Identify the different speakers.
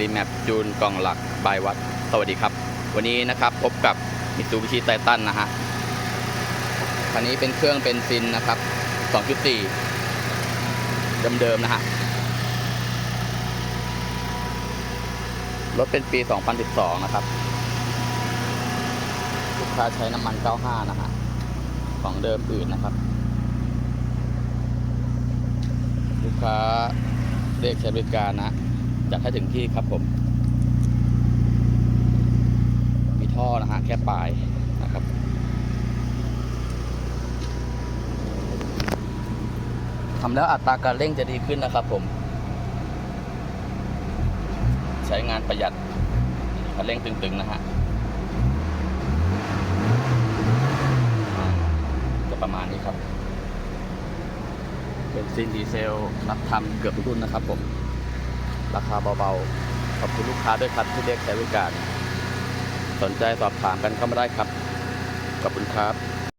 Speaker 1: รีแมปจูนกล่องหลักบายวัด สวัสดีครับ วันนี้นะครับพบกับมิตซูบิชิไททันนะฮะคันนี้เป็นเครื่องเป็นซินนะครับ 2.4 เดิมๆนะฮะ รถเป็นปี 2012 นะครับ ลูกค้าใช้น้ำมัน 95 นะฮะ ของเดิมอื่นนะครับ ลูกค้าเรียกใช้บริการนะ จัดให้ถึงที่ครับผม มีท่อนะฮะแค่ปลายนะครับทำแล้วอัตราการเร่งจะดีขึ้นนะครับผม ใช้งานประหยัดคันเร่งตึงๆนะฮะจะประมาณนี้ครับ เป็นซินดีเซลรับทำเกือบทุกรุ่นนะครับผม ราคาเบาๆ ขอบคุณลูกค้าด้วยครับที่เรียกใช้บริการ สนใจสอบถามกันเข้ามาได้ครับ ขอบคุณครับ